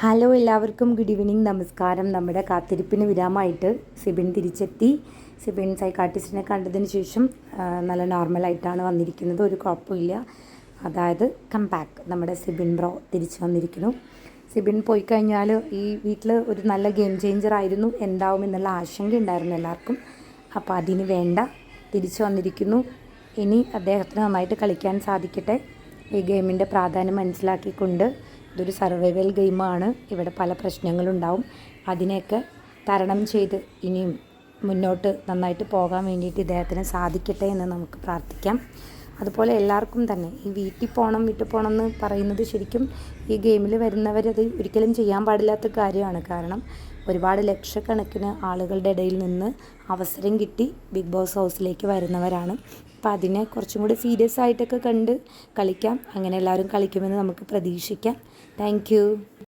Hello എല്ലാവർക്കും good evening നമസ്കാരം. നമ്മുടെ കാത്തിരിപ്പിന് വിരാമമായിട്ട് സിബിൻ തിരിച്ചെത്തി. സിബിൻ സൈക്കാർട്ടിസ്റ്റിനെ കണ്ടതിന് ശേഷം നല്ല നോർമലായിട്ടാണ് വന്നിരിക്കുന്നത്. ഒരു കുഴപ്പമില്ല. അതായത് കംപാക്ക് നമ്മുടെ സിബിൻ ബ്രോ തിരിച്ചു വന്നിരിക്കുന്നു. സിബിൻ പോയി കഴിഞ്ഞാൽ ഈ വീട്ടിൽ ഒരു നല്ല ഗെയിം ചേഞ്ചർ ആയിരുന്നു. എന്താവും എന്നുള്ള ആശങ്ക ഉണ്ടായിരുന്നു എല്ലാവർക്കും. അപ്പോൾ അതിന് വേണ്ട. തിരിച്ചു വന്നിരിക്കുന്നു. ഇനി അദ്ദേഹത്തിന് നന്നായിട്ട് കളിക്കാൻ സാധിക്കട്ടെ. ഈ ഗെയിമിന്റെ പ്രാധാന്യം മനസ്സിലാക്കിക്കൊണ്ട് ഇതൊരു സർവൈവൽ ഗെയിമാണ് ഇവിടെ പല പ്രശ്നങ്ങളുണ്ടാവും. അതിനെയൊക്കെ തരണം ചെയ്ത് ഇനിയും മുന്നോട്ട് നന്നായിട്ട് പോകാൻ വേണ്ടിയിട്ട് ഇദ്ദേഹത്തിന് സാധിക്കട്ടെ എന്ന് നമുക്ക് പ്രാർത്ഥിക്കാം. അതുപോലെ എല്ലാവർക്കും തന്നെ ഈ വീട്ടിൽ പോകണം വീട്ടിൽ പോകണം എന്ന് പറയുന്നത് ശരിക്കും ഈ ഗെയിമിൽ വരുന്നവരത് ഒരിക്കലും ചെയ്യാൻ പാടില്ലാത്ത കാര്യമാണ്. കാരണം ഒരുപാട് ലക്ഷക്കണക്കിന് ആളുകളുടെ ഇടയിൽ നിന്ന് അവസരം കിട്ടി ബിഗ് ബോസ് ഹൗസിലേക്ക് വരുന്നവരാണ്. അപ്പോൾ അതിനെ കുറച്ചും കൂടി സീരിയസ് ആയിട്ടൊക്കെ കണ്ട് കളിക്കാം. അങ്ങനെ എല്ലാവരും കളിക്കുമെന്ന് നമുക്ക് പ്രതീക്ഷിക്കാം. താങ്ക്